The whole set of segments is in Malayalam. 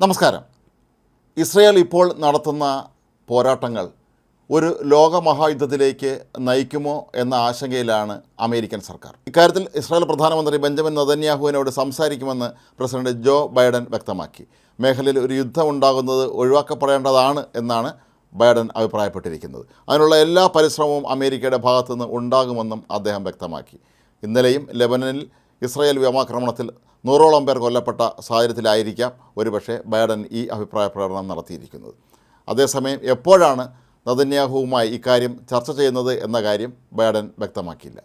നമസ്കാരം. ഇസ്രയേൽ ഇപ്പോൾ നടത്തുന്ന പോരാട്ടങ്ങൾ ഒരു ലോകമഹായുദ്ധത്തിലേക്ക് നയിക്കുമോ എന്ന ആശങ്കയിലാണ് അമേരിക്കൻ സർക്കാർ. ഇക്കാര്യത്തിൽ ഇസ്രായേൽ പ്രധാനമന്ത്രി ബെഞ്ചമിൻ നദന്യാഹുവിനോട് സംസാരിക്കുമെന്ന് പ്രസിഡന്റ് ജോ ബൈഡൻ വ്യക്തമാക്കി. മേഖലയിൽ ഒരു യുദ്ധം ഉണ്ടാകുന്നത് ഒഴിവാക്കപ്പെടേണ്ടതാണ് എന്നാണ് ബൈഡൻ അഭിപ്രായപ്പെട്ടിരിക്കുന്നത്. അതിനുള്ള എല്ലാ പരിശ്രമവും അമേരിക്കയുടെ ഭാഗത്തുനിന്ന് ഉണ്ടാകുമെന്നും അദ്ദേഹം വ്യക്തമാക്കി. ഇന്നലെയും ലെബനനിൽ ഇസ്രായേൽ വ്യോമാക്രമണത്തിൽ നൂറോളം പേർ കൊല്ലപ്പെട്ട സാഹചര്യത്തിലായിരിക്കാം ഒരുപക്ഷെ ബൈഡൻ ഈ അഭിപ്രായ പ്രകടനം നടത്തിയിരിക്കുന്നത്. അതേസമയം എപ്പോഴാണ് നദന്യാഹുവുമായി ഇക്കാര്യം ചർച്ച ചെയ്യുന്നത് എന്ന കാര്യം ബൈഡൻ വ്യക്തമാക്കിയില്ല.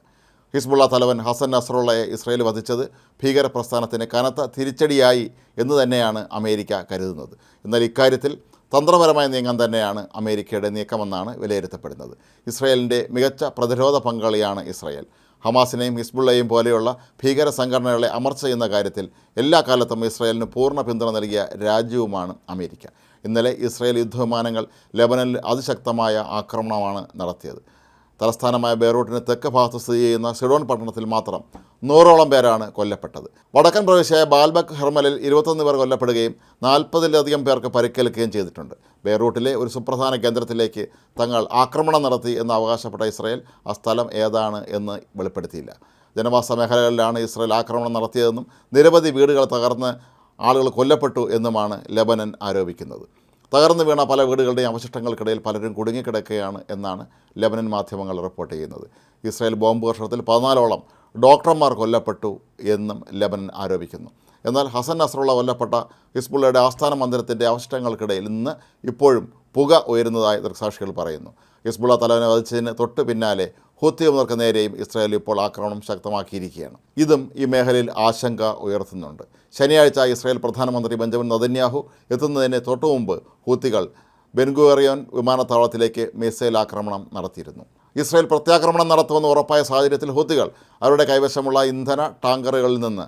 ഹിസ്ബുള്ള തലവൻ ഹസൻ നസ്രുള്ളയെ ഇസ്രയേൽ വധിച്ചത് ഭീകര പ്രസ്ഥാനത്തിന് കനത്ത തിരിച്ചടിയായി എന്ന് തന്നെയാണ് അമേരിക്ക കരുതുന്നത്. എന്നാൽ ഇക്കാര്യത്തിൽ തന്ത്രപരമായ നീങ്ങാൻ തന്നെയാണ് അമേരിക്കയുടെ നീക്കമെന്നാണ് വിലയിരുത്തപ്പെടുന്നത്. ഇസ്രയേലിന്റെ മികച്ച പ്രതിരോധ പങ്കാളിയാണ് ഇസ്രയേൽ. ഹമാസിനെയും ഹിസ്ബുള്ളയും പോലെയുള്ള ഭീകര സംഘടനകളെ അമർച്ച ചെയ്യുന്ന കാര്യത്തിൽ എല്ലാ കാലത്തും ഇസ്രയേലിന് പൂർണ പിന്തുണ നൽകിയ രാജ്യവുമാണ് അമേരിക്ക. ഇന്നലെ ഇസ്രയേൽ യുദ്ധവിമാനങ്ങൾ ലെബനനിൽ അതിശക്തമായ ആക്രമണമാണ് നടത്തിയത്. തലസ്ഥാനമായ ബെയ്റൂട്ടിന് തെക്ക് ഭാഗത്ത് സ്ഥിതി ചെയ്യുന്ന സിഡോൺ പട്ടണത്തിൽ മാത്രം നൂറോളം പേരാണ് കൊല്ലപ്പെട്ടത്. വടക്കൻ പ്രവിശ്യയായ ബാൽബക് ഹെർമലിൽ ഇരുപത്തൊന്ന് പേർ കൊല്ലപ്പെടുകയും നാൽപ്പതിലധികം പേർക്ക് പരിക്കേൽക്കുകയും ചെയ്തിട്ടുണ്ട്. ബെയ്റൂട്ടിലെ ഒരു സുപ്രധാന കേന്ദ്രത്തിലേക്ക് തങ്ങൾ ആക്രമണം നടത്തി എന്ന് അവകാശപ്പെട്ട ഇസ്രയേൽ ആ സ്ഥലം ഏതാണ് എന്ന് വെളിപ്പെടുത്തിയില്ല. ജനവാസ മേഖലകളിലാണ് ഇസ്രയേൽ ആക്രമണം നടത്തിയതെന്നും നിരവധി വീടുകൾ തകർന്ന് ആളുകൾ കൊല്ലപ്പെട്ടു എന്നുമാണ് ലബനൻ ആരോപിക്കുന്നത്. തകർന്നു വീണ പല വീടുകളുടെയും അവശിഷ്ടങ്ങൾക്കിടയിൽ പലരും കുടുങ്ങിക്കിടക്കുകയാണ് എന്നാണ് ലബനൻ മാധ്യമങ്ങൾ റിപ്പോർട്ട് ചെയ്യുന്നത്. ഇസ്രായേൽ ബോംബ് വർഷത്തിൽ പതിനാലോളം ഡോക്ടർമാർ കൊല്ലപ്പെട്ടു എന്നും ലെബനൻ ആരോപിക്കുന്നു. എന്നാൽ ഹസൻ നസറുള്ള കൊല്ലപ്പെട്ട ഹിസ്ബുള്ളയുടെ ആസ്ഥാന മന്ദിരത്തിന്റെ അവശിഷ്ടങ്ങൾക്കിടയിൽ ഇന്ന് ഇപ്പോഴും പുക ഉയരുന്നതായി ദൃക്സാക്ഷികൾ പറയുന്നു. ഹിസ്ബുള്ള തലവനെ വധിച്ചതിന് തൊട്ട് പിന്നാലെ ഹൂത്തിയുമർക്ക് നേരെയും ഇസ്രായേൽ ഇപ്പോൾ ആക്രമണം ശക്തമാക്കിയിരിക്കുകയാണ്. ഇതും ഈ മേഖലയിൽ ആശങ്ക ഉയർത്തുന്നുണ്ട്. ശനിയാഴ്ച ഇസ്രായേൽ പ്രധാനമന്ത്രി ബെഞ്ചമിൻ നദന്യാഹു എത്തുന്നതിന് തൊട്ടുമുമ്പ് ഹൂത്തികൾ ബെൻഗുവേറിയോൻ വിമാനത്താവളത്തിലേക്ക് മിസൈൽ ആക്രമണം നടത്തിയിരുന്നു. ഇസ്രയേൽ പ്രത്യാക്രമണം നടത്തുമെന്ന് ഉറപ്പായ സാഹചര്യത്തിൽ ഹൂത്തികൾ അവരുടെ കൈവശമുള്ള ഇന്ധന ടാങ്കറുകളിൽ നിന്ന്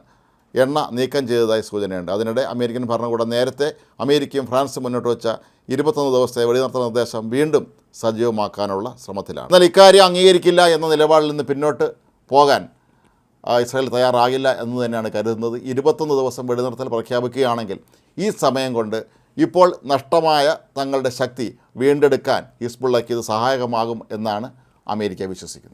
എണ്ണ നീക്കം ചെയ്തതായി സൂചനയുണ്ട്. അതിനിടെ അമേരിക്കൻ ഭരണകൂടം നേരത്തെ അമേരിക്കയും ഫ്രാൻസും മുന്നോട്ട് വെച്ച ഇരുപത്തൊന്ന് ദിവസത്തെ വെടിനിർത്തൽ നിർദ്ദേശം വീണ്ടും സജീവമാക്കാനുള്ള ശ്രമത്തിലാണ്. എന്നാൽ ഇക്കാര്യം അംഗീകരിക്കില്ല എന്ന നിലപാടിൽ നിന്ന് പിന്നോട്ട് പോകാൻ ഇസ്രയേൽ തയ്യാറാകില്ല എന്ന് തന്നെയാണ് കരുതുന്നത്. ഇരുപത്തൊന്ന് ദിവസം വെടിനിർത്തൽ പ്രഖ്യാപിക്കുകയാണെങ്കിൽ ഈ സമയം കൊണ്ട് ഇപ്പോൾ നഷ്ടമായ തങ്ങളുടെ ശക്തി വീണ്ടെടുക്കാൻ ഹിസ്ബുള്ളയ്ക്ക് ഇത് സഹായകമാകും എന്നാണ് അമേരിക്ക വിശ്വസിക്കുന്നത്.